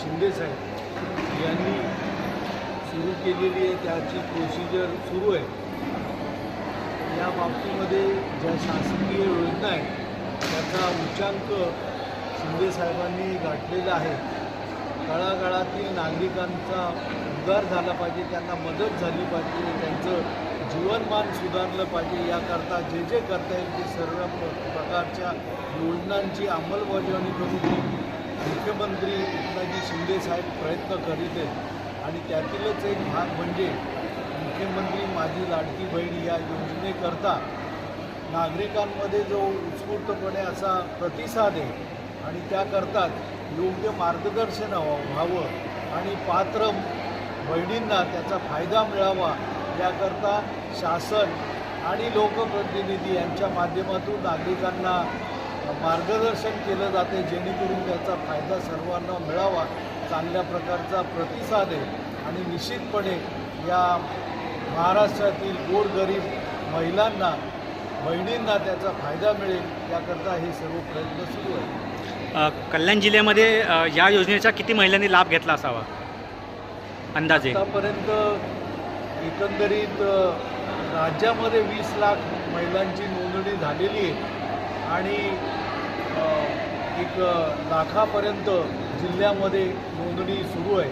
शिंदेसाहेब यांनी सुरू केलेली आहे त्याची प्रोसिजर सुरू आहे. या बाबतीमध्ये ज्या शासकीय योजना आहेत त्याचा उच्चांक शिंदेसाहेबांनी गाठलेला आहे. तळागाळातील नागरिकांचा उद्धार झाला पाहिजे त्यांना मदत झाली पाहिजे त्यांचं जीवनमान सुधारलं पाहिजे याकरता जे जे करता येईल ते सर्व प्र- प्रकारच्या योजनांची अंमलबजावणी करून मुख्यमंत्री एकनाथजी शिंदेसाहेब प्रयत्न करीत आहेत. आणि त्यातीलच एक भाग म्हणजे मुख्यमंत्री माझी लाडकी बहीण या योजनेकरता नागरिकांमध्ये जो उत्स्फूर्तपणे असा प्रतिसाद आहे आणि त्याकरताच योग्य मार्गदर्शन व्हावं आणि पात्र बहिणींना त्याचा फायदा मिळावा याकरता शासन आणि लोकप्रतिनिधी यांच्या माध्यमातून नागरिकांना मार्गदर्शन केलं जाते जेणेकरून त्याचा फायदा सर्वांना मिळावा चांगल्या प्रकारचा प्रतिसाद आहे. आणि निश्चितपणे या महाराष्ट्रातील गोरगरीब महिलांना बहिणींना त्याचा फायदा मिळेल याकरता हे सर्व प्रयत्न सुरू आहेत. कल्याण जिल्ह्यामध्ये या योजनेचा किती महिलांनी लाभ घेतला असावा? अंदाजे. आतापर्यंत एकंदरीत राज्यामध्ये वीस लाख महिलांची नोंदणी झालेली आहे. आणि एक लाखापर्यंत जिल्ह्यामध्ये नोंदणी सुरू आहे.